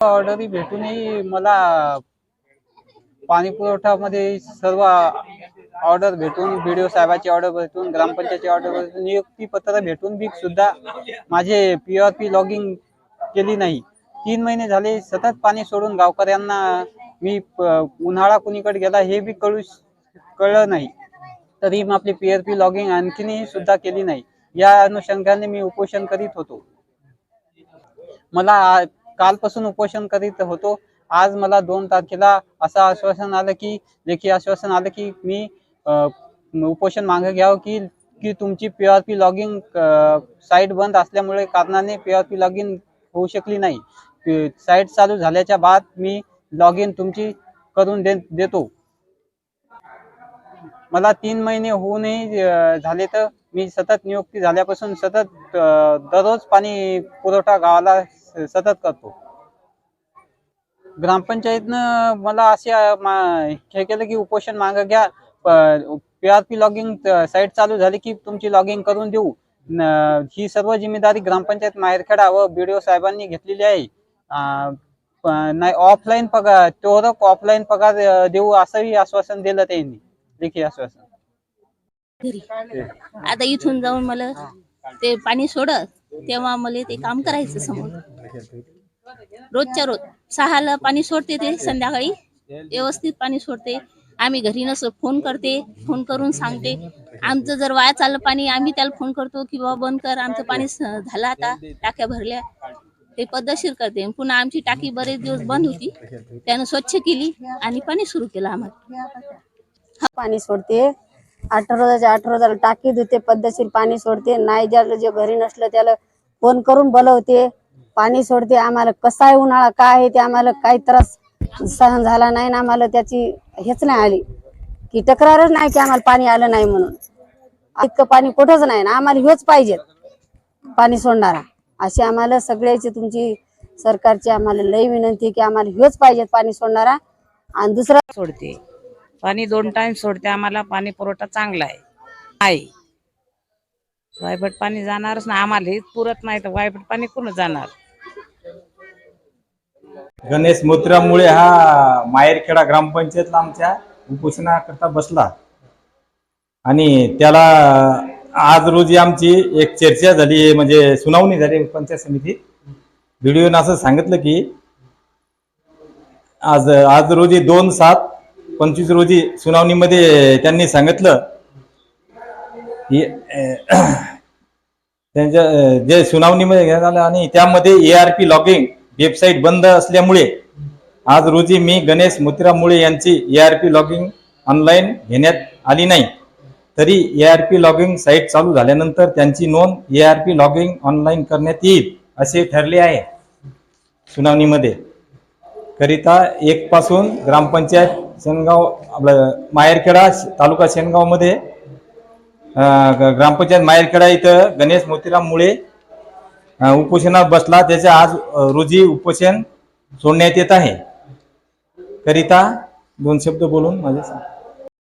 ऑर्डरी भेटूनही मला पाणी पुरवठामध्ये सर्व ऑर्डर भेटून बीडीओ साहेबाची ऑर्डर भेटून ग्रामपंचायतची ऑर्डर भेटून नियुक्ती पत्र भेटून बी सुद्धा माझे पी आर पी लॉगिंग केली नाही. तीन महिने झाले सतत पाणी सोडून गावकऱ्यांना मी उन्हाळा कुणीकडे गेला हे बी कळू कळलं नाही. तरी मी आपली पी आर पी लॉगिंग आणखीनही सुद्धा केली नाही. या अनुषंगाने मी उपोषण करीत होतो. मला कालपासून उपोषण करीत होतो. आज मला दोन तारखेला असं आश्वासन आलं की लेखी आश्वासन आलं की मी उपोषण मागे घ्यावं की की तुमची P R P logging site बंद असल्यामुळे कारणाने पी आर पी लॉगिन होऊ शकली नाही. साईट चालू झाल्याच्या बाद मी लॉग इन तुमची करून दे देतो. मला तीन महिने होऊनही झाले तर मी सतत नियुक्ती झाल्यापासून सतत दररोज पाणी पुरवठा गावाला सतत करतो. ग्रामपंचायतनं मला असे हे केलं की उपोषण माग घ्या. P R P logging site चालू झाली की तुमची लॉगिंग करून देऊ. ही सर्व जिम्मेदारी ग्रामपंचायत माहेरखेडा व बीडीओ साहेबांनी घेतलेली आहे. नाही ऑफलाईन पगार तेवढं ऑफलाईन पगार देऊ असंही आश्वासन दिलं त्यांनी. लेखी आश्वासन. आता इथून जाऊन मला ते पाणी सोडत तेव्हा मला ते काम करायचं समोर. रोजच्या रोज सहाला पाणी सोडते ते संध्याकाळी. व्यवस्थित पाणी सोडते. आम्ही घरी नसलो फोन करते फोन करून सांगते. आमचं जर वाया चाललं पाणी आम्ही त्याला फोन करतो की बाबा बंद कर आमचं पाणी झालं आता टाक्या भरल्या. ते पद्धतशीर करते. पुन्हा आमची टाकी बरेच दिवस बंद होती. त्यानं स्वच्छ केली आणि पाणी सुरू केलं आम्हाला. पाणी सोडते. अठरा रोजाच्या अठरा रोजाला टाकी धुते पद्धतशीर पाणी सोडते. नाही ज्याला जे घरी नसलं त्याला फोन करून बोलवते. पाणी सोडते आम्हाला कसा आहे उन्हाळा काय आहे ते आम्हाला काही त्रास सहन झाला नाही ना आम्हाला त्याची हेच नाही आली. की तक्रारच नाही की आम्हाला पाणी आलं नाही म्हणून. इतकं पाणी कुठंच नाही ना आम्हाला हेच पाहिजे पाणी सोडणारा. अशी आम्हाला सगळ्याची तुमची सरकारची आम्हाला लई विनंती की आम्हाला हेच पाहिजे पाणी सोडणारा. आणि दुसरा सोडते. पाणी दोन टाइम सोडते आम्हाला पाणी पुरवठा चांगला आहे. आहे वायबट पाणी जाणारच ना आम्हाला हेच पुरत नाही तर वायबट पाणी कुठं जाणार? गणेश मोत्र्यामुळे हा माहेरखेडा ग्रामपंचायतला आमच्या उपोषणाकरता बसला. आणि त्याला आज रोजी आमची एक चर्चा झाली म्हणजे सुनावणी झाली पंचायत समितीत व्हिडिओनं असं सांगितलं की आज आज रोजी दोन सात पंचवीस रोजी सुनावणीमध्ये त्यांनी सांगितलं की त्यांच्या जे सुनावणीमध्ये घेण्यात आलं आणि त्यामध्ये A R P logging website बंद असल्यामुळे आज रोजी मी गणेश मोतीराम यांची A R P logging online घेण्यात आली नाही. तरी A R P logging site चालू झाल्यानंतर त्यांची नोंद A R P logging online करण्यात येईल असे ठरले आहे. सुनावणीमध्ये करिता एक पासून ग्रामपंचायत शेनगाव आपलं माहेरखेडा तालुका शेनगावमध्ये ग- ग्रामपंचायत माहेरखेडा इथं गणेश मोतीराम मुळे उपोषणात बसला त्याच्या आज रोजी उपोषण सोडण्यात येत आहे. करिता दोन शब्द बोलून माझे